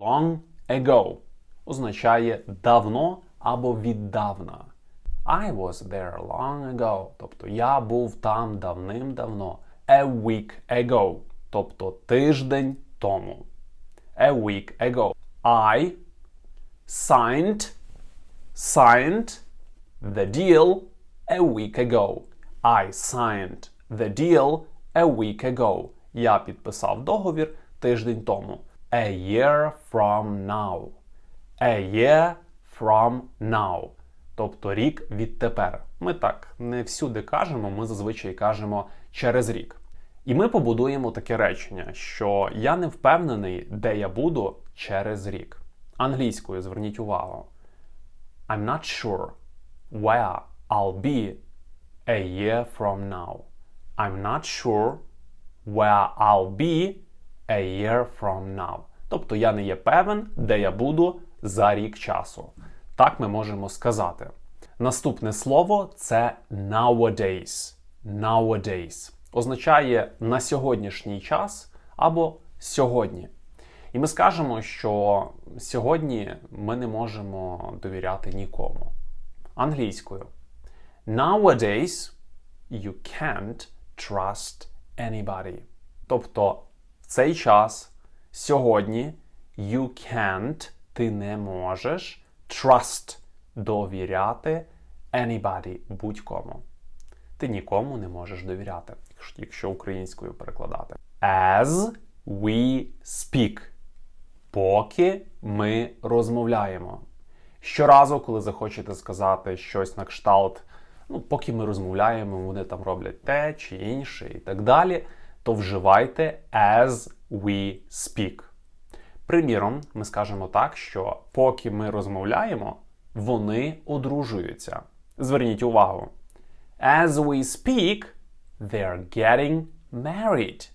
Long ago означає давно або віддавна. I was there long ago. Тобто я був там давним-давно. A week ago. Тобто тиждень тому. A week ago. I signed signed the deal a week ago. I signed the deal a week ago. Я підписав договір тиждень тому. A year from now. A year from now. Тобто рік відтепер. Ми так не всюди кажемо, ми зазвичай кажемо через рік. І ми побудуємо таке речення, що я не впевнений, де я буду через рік. Англійською зверніть увагу. I'm not sure where I'll be a year from now. I'm not sure where I'll be a year from now. Тобто я не є певен, де я буду за рік часу. Так ми можемо сказати. Наступне слово це nowadays. Nowadays означає на сьогоднішній час або сьогодні. І ми скажемо, що сьогодні ми не можемо довіряти нікому. Англійською. Nowadays you can't trust anybody. Тобто цей час сьогодні you can't ти не можеш trust довіряти anybody будь-кому. Ти нікому не можеш довіряти, якщо- українською перекладати. As we speak. Поки ми розмовляємо. Щоразу, коли захочете сказати щось на кшталт, ну, поки ми розмовляємо, вони там роблять те чи інше і так далі, то вживайте as we speak. Приміром, ми скажемо так, що поки ми розмовляємо, вони одружуються. Зверніть увагу. As we speak, they're getting married.